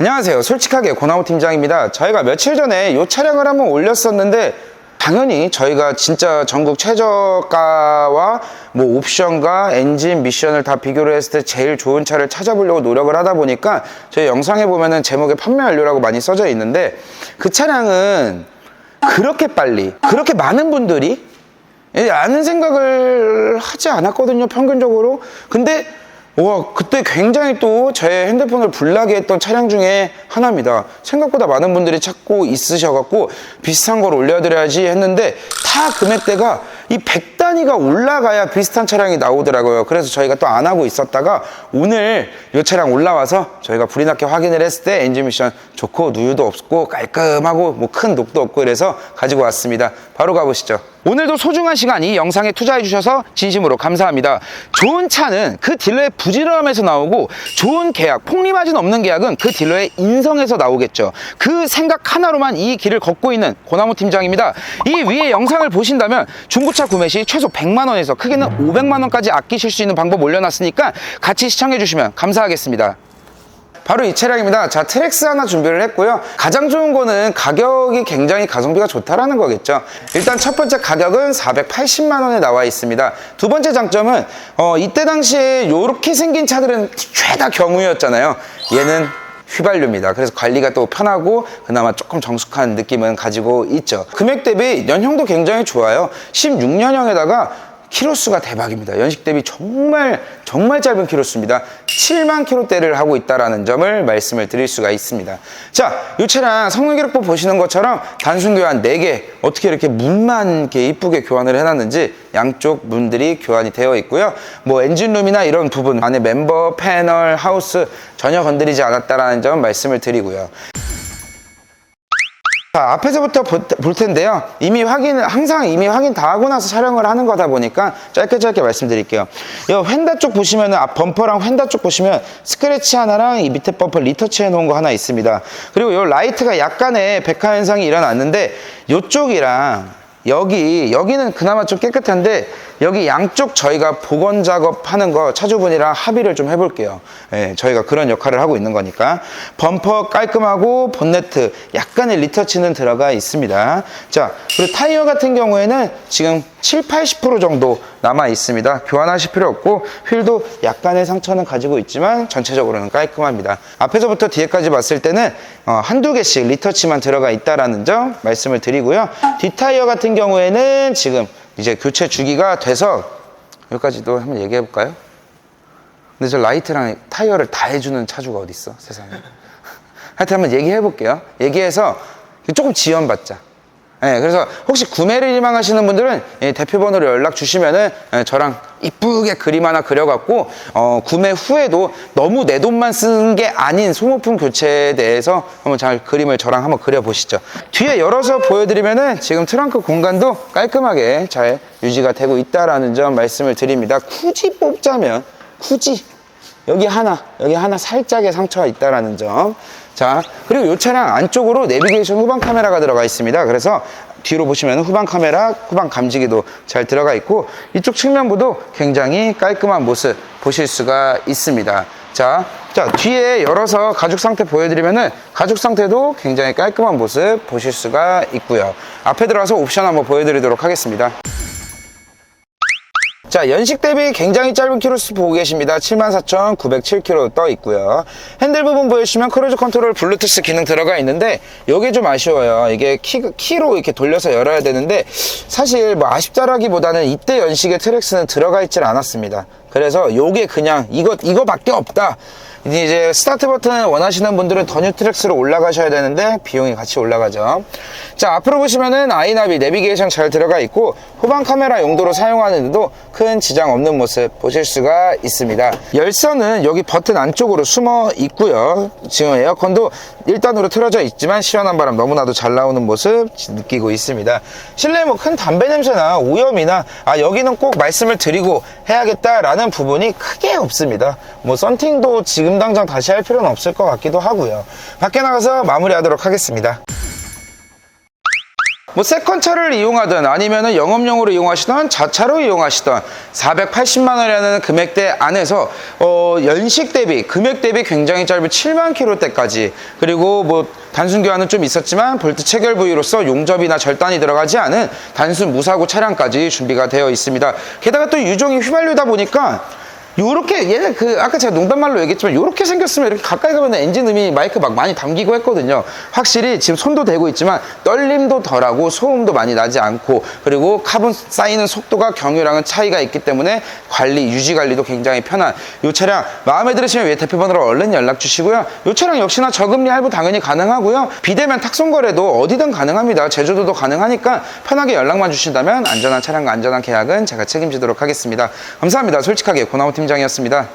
안녕하세요. 솔직하게 고나무 팀장입니다. 저희가 며칠 전에 이 차량을 한번 올렸었는데 당연히 저희가 진짜 전국 최저가와 뭐 옵션과 엔진 미션을 다 비교를 했을 때 제일 좋은 차를 찾아보려고 노력을 하다 보니까 저희 영상에 보면은 제목에 판매 완료라고 많이 써져 있는데 그 차량은 그렇게 빨리 그렇게 많은 분들이 아는 생각을 하지 않았거든요 평균적으로 근데 와 그때 굉장히 또 제 핸드폰을 불나게 했던 차량 중에 하나입니다. 생각보다 많은 분들이 찾고 있으셔갖고 비슷한 걸 올려드려야지 했는데 타 금액대가 이 100단위가 올라가야 비슷한 차량이 나오더라고요 그래서 저희가 또 안 하고 있었다가 오늘 이 차량 올라와서 저희가 불이 나게 확인을 했을 때 엔진 미션 좋고 누유도 없고 깔끔하고 뭐 큰 녹도 없고 이래서 가지고 왔습니다 바로 가보시죠 오늘도 소중한 시간 이 영상에 투자해 주셔서 진심으로 감사합니다. 좋은 차는 그 딜러의 부지런함에서 나오고 좋은 계약, 폭리마진 없는 계약은 그 딜러의 인성에서 나오겠죠. 그 생각 하나로만 이 길을 걷고 있는 고나무 팀장입니다. 이 위에 영상을 보신다면 중고차 구매 시 최소 100만 원에서 크게는 500만 원까지 아끼실 수 있는 방법 올려놨으니까 같이 시청해 주시면 감사하겠습니다. 바로 이 차량입니다. 자, 트랙스 하나 준비를 했고요. 가장 좋은 거는 가격이 굉장히 가성비가 좋다라는 거겠죠. 일단 첫 번째 가격은 480만 원에 나와 있습니다. 두 번째 장점은 어, 이때 당시에 이렇게 생긴 차들은 죄다 경유였잖아요. 얘는 휘발유입니다. 그래서 관리가 또 편하고 그나마 조금 정숙한 느낌은 가지고 있죠. 금액 대비 연형도 굉장히 좋아요. 16년형에다가 키로수가 대박입니다. 연식 대비 정말 정말 짧은 키로수입니다. 7만 킬로대를 하고 있다라는 점을 말씀을 드릴 수가 있습니다. 자, 이 차량 성능 기록부 보시는 것처럼 단순 교환 4개 어떻게 이렇게 문만 이렇게 이쁘게 교환을 해놨는지 양쪽 문들이 교환이 되어 있고요. 뭐 엔진룸이나 이런 부분 안에 멤버 패널 하우스 전혀 건드리지 않았다라는 점 말씀을 드리고요. 자, 앞에서부터 보- 볼 텐데요. 이미 확인을, 항상 이미 확인 다 하고 나서 촬영을 하는 거다 보니까 짧게 짧게 말씀드릴게요. 이 휀다 쪽 보시면은 앞 범퍼랑 휀다 쪽 보시면 스크래치 하나랑 이 밑에 범퍼 리터치 해놓은 거 하나 있습니다. 그리고 이 라이트가 약간의 백화 현상이 일어났는데 이쪽이랑 여기 여기는 그나마 좀 깨끗한데 여기 양쪽 저희가 복원 작업하는 거 차주분이랑 합의를 좀 해볼게요. 예, 저희가 그런 역할을 하고 있는 거니까 범퍼 깔끔하고 본네트 약간의 리터치는 들어가 있습니다. 자 그리고 타이어 같은 경우에는 지금 7, 80% 정도 남아 있습니다. 교환하실 필요 없고 휠도 약간의 상처는 가지고 있지만 전체적으로는 깔끔합니다. 앞에서부터 뒤에까지 봤을 때는 어, 한두 개씩 리터치만 들어가 있다라는 점 말씀을 드리고요. 뒷타이어 같은 경우에는 지금 이제 교체 주기가 돼서 여기까지도 한번 얘기해 볼까요? 근데 저 라이트랑 타이어를 다 해주는 차주가 어디 있어 세상에 하여튼 한번 얘기해 볼게요 얘기해서 조금 지연받자 예, 그래서 혹시 구매를 희망하시는 분들은 이 대표번호로 연락 주시면은 예, 저랑 이쁘게 그림 하나 그려갖고 어, 구매 후에도 너무 내 돈만 쓰는 게 아닌 소모품 교체에 대해서 한번 잘 그림을 저랑 한번 그려보시죠. 뒤에 열어서 보여드리면은 지금 트렁크 공간도 깔끔하게 잘 유지가 되고 있다라는 점 말씀을 드립니다. 굳이 뽑자면 굳이 여기 하나, 여기 하나 살짝의 상처가 있다라는 점. 자, 그리고 이 차량 안쪽으로 내비게이션 후방 카메라가 들어가 있습니다. 그래서 뒤로 보시면 후방 카메라, 후방 감지기도 잘 들어가 있고 이쪽 측면부도 굉장히 깔끔한 모습 보실 수가 있습니다. 자, 자 뒤에 열어서 가죽 상태 보여드리면은 가죽 상태도 굉장히 깔끔한 모습 보실 수가 있고요. 앞에 들어가서 옵션 한번 보여드리도록 하겠습니다. 자, 연식 대비 굉장히 짧은 키로수 보고 계십니다. 74,907km 떠 있고요. 핸들 부분 보여주시면 크루즈 컨트롤 블루투스 기능 들어가 있는데 이게 좀 아쉬워요. 이게 키, 키로 이렇게 돌려서 열어야 되는데 사실 뭐 아쉽다라기보다는 이때 연식의 트랙스는 들어가 있질 않았습니다. 그래서 요게 그냥 이거 이거밖에 없다. 이제 스타트 버튼 원하시는 분들은 더 뉴트랙스로 올라가셔야 되는데 비용이 같이 올라가죠. 자 앞으로 보시면은 아이나비 내비게이션 잘 들어가 있고 후방 카메라 용도로 사용하는데도 큰 지장 없는 모습 보실 수가 있습니다. 열선은 여기 버튼 안쪽으로 숨어 있고요. 지금 에어컨도 1단으로 틀어져 있지만 시원한 바람 너무나도 잘 나오는 모습 느끼고 있습니다. 실내 뭐 큰 담배 냄새나 오염이나 아 여기는 꼭 말씀을 드리고 해야겠다라는 부분이 크게 없습니다. 뭐 썬팅도 지금 당장 다시 할 필요는 없을 것 같기도 하고요. 밖에 나가서 마무리하도록 하겠습니다. 뭐 세컨차를 이용하든 아니면은 영업용으로 이용하시던 자차로 이용하시던 480만 원이라는 금액대 안에서 어, 연식 대비 금액 대비 굉장히 짧은 7만 킬로대까지 그리고 뭐 단순 교환은 좀 있었지만 볼트 체결 부위로서 용접이나 절단이 들어가지 않은 단순 무사고 차량까지 준비가 되어 있습니다. 게다가 또 유종이 휘발유다 보니까 요렇게 얘는 그 아까 제가 농담말로 얘기했지만 요렇게 생겼으면 이렇게 가까이 가면 엔진 음이 마이크 막 많이 담기고 했거든요. 확실히 지금 손도 대고 있지만 떨림도 덜하고 소음도 많이 나지 않고 그리고 카본 쌓이는 속도가 경유랑은 차이가 있기 때문에 관리 유지 관리도 굉장히 편한. 요 차량 마음에 들으시면 위에 대표번호로 얼른 연락 주시고요. 요 차량 역시나 저금리 할부 당연히 가능하고요. 비대면 탁송 거래도 어디든 가능합니다. 제주도도 가능하니까 편하게 연락만 주신다면 안전한 차량과 안전한 계약은 제가 책임지도록 하겠습니다. 감사합니다. 솔직하게 고나무 팀장이었습니다